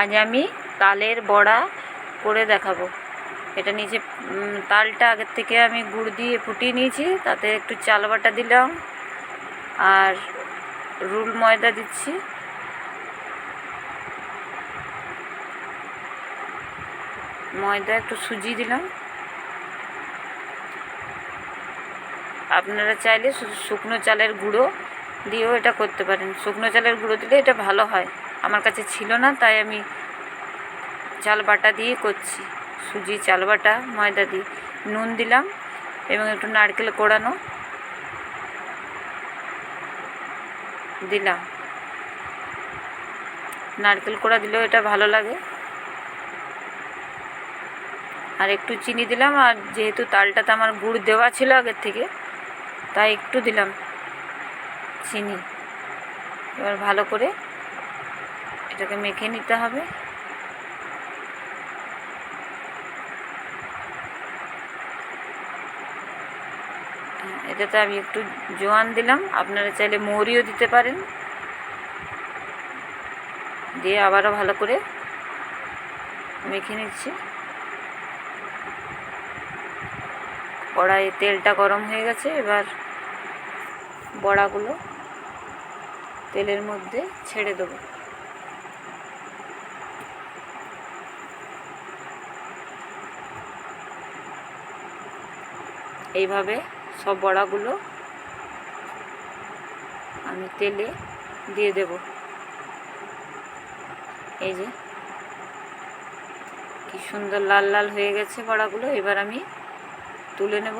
আজ আমি তালের বড়া করে দেখাবো। এটা নিচে তালটা আগের থেকে আমি গুড় দিয়ে ফুটিয়ে নিয়েছি, তাতে একটু চাল বাটা দিলাম আর রুল ময়দা দিচ্ছি। ময়দা একটু সুজি দিলাম। আপনারা চাইলে শুধু শুকনো চালের গুঁড়ো দিয়েও এটা করতে পারেন। শুকনো চালের গুঁড়ো দিলে এটা ভালো হয়। আমার কাছে ছিল না, তাই আমি চাল বাটা দিয়ে করছি। সুজি, চাল বাটা, ময়দা দিয়ে। নুন দিলাম এবং একটু নারকেল কোড়ানো দিলাম। নারকেল কোড়া দিলেও এটা ভালো লাগে। আর একটু চিনি দিলাম, আর যেহেতু তালটাতে আমার গুড় দেওয়া ছিল আগের থেকে, তাই একটু দিলাম চিনি। এবার ভালো করে এটাকে মেখে নিতে হবে। এটাতে আমি একটু জোয়ান দিলাম। আপনারা চাইলে মৌরিও দিতে পারেন। দিয়ে আবারও ভালো করে মেখে নিচ্ছি। কড়াইয়ে তেলটা গরম হয়ে গেছে। এবার বড়াগুলো তেলের মধ্যে ছেড়ে দেবো। এইভাবে সব বড়াগুলো আমি তেলে দিয়ে দেব। এই যে কি সুন্দর লাল লাল হয়ে গেছে বড়াগুলো, এবার আমি তুলে নেব।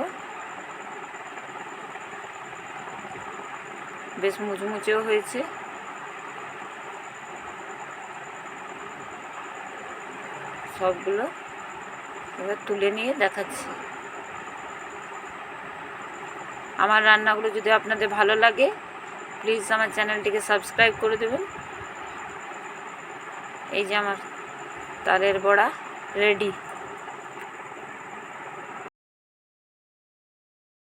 বেশ মুচমুচেও হয়েছে। সবগুলো এবার তুলে নিয়ে দেখাচ্ছি। আমার রান্নাগুলো যদি আপনাদের ভালো লাগে প্লিজ আমার চ্যানেলটিকে সাবস্ক্রাইব করে দেবেন। এই যে আমার তালের বড়া রেডি